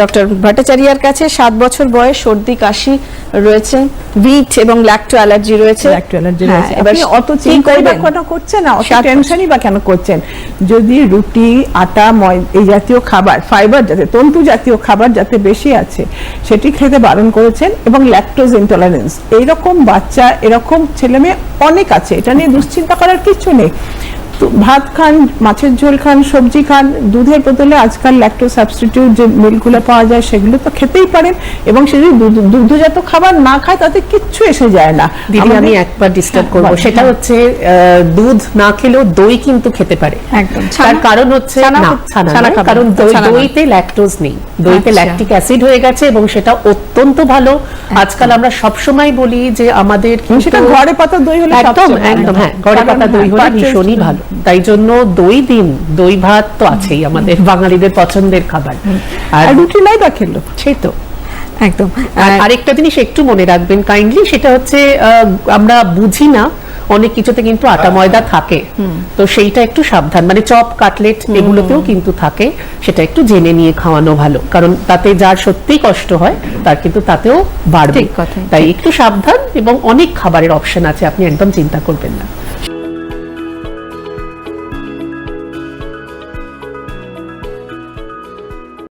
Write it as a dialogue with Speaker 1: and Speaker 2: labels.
Speaker 1: Doctor ভট্টাচার্যার কাছে সাত বছর বয়স সর্দি কাশি রয়েছে ভিট এবং ল্যাক্টো অ্যালার্জি রয়েছে।
Speaker 2: একটু অ্যালার্জি
Speaker 1: হ্যাঁ,
Speaker 2: রয়েছে
Speaker 1: এবার
Speaker 2: আপনি অত চিন্তাই বা? কেন করছেন না? অত টেনশনই বা কেন করছেন? যদি রুটি আটা ময় এই জাতীয় খাবার ফাইবার যাতে তন্তু জাতীয় খাবার যাতে বেশি আছে সেটি খেতে বারণ করেছেন এবং ল্যাকটোজ ইনটলারেন্স এইরকম বাচ্চা এরকম ছেলে মেয়ে অনেক আছে। এটা নিয়ে দুশ্চিন্তা করার কিছু নেই। ভাত খান মাছের ঝোল খান সবজি খান দুধের বদলে আজকাল ল্যাকটো সাবস্টিটিউট যে মিল্কগুলো পাওয়া যায় সেগুলো তো খেতেই পারেন এবং সে যদি দুগ্ধজাত খাবার না খায় তাতে কিচ্ছু এসে যায় না।
Speaker 3: দিদি আমি একবার ডিস্টার্ব করব।
Speaker 2: হ্যাঁ,
Speaker 3: সেটা হচ্ছে দুধ না খেলেও দই কিন্তু খেতে পারে।
Speaker 1: একদম।
Speaker 3: তার কারণ হচ্ছে না কারণ। দইতে ল্যাকটোজ নেই। দইতে
Speaker 1: আচ্ছা।
Speaker 3: ল্যাকটিক অ্যাসিড হয়ে গেছে এবং সেটা অত্যন্ত ভালো। আজকাল আমরা সব সময় বলি যে আমাদের
Speaker 2: সেটা ঘরে পাতা দই হলে
Speaker 3: একদম একদম হ্যাঁ ঘরে পাতা দই
Speaker 2: হ্যাঁ,
Speaker 3: হলে ভীষণই ভালো। তাই জন্য দই দিন দই ভাত তো আছেই আমাদের বাঙালিদের পছন্দের খাবার। আর
Speaker 2: রুটি নাই বা খেলো?
Speaker 3: সেই তো।
Speaker 1: একদম।
Speaker 3: আরেকটা জিনিস একটু মনে রাখবেন কাইন্ডলি সেটা হচ্ছে আমরা বুঝি না অনেক কিছুতে কিন্তু আটা ময়দা থাকে। তো সেইটা একটু সাবধান মানে চপ কাটলেট এগুলোতেও কিন্তু থাকে সেটা একটু জেনে নিয়ে খাওয়ানো ভালো। কারণ তাতে যার সত্যিই কষ্ট হয় তার কিন্তু তাতেও বাড়বে। তাই একটু সাবধান এবং অনেক খাবারের অপশন আছে আপনি একদম চিন্তা করবেন না।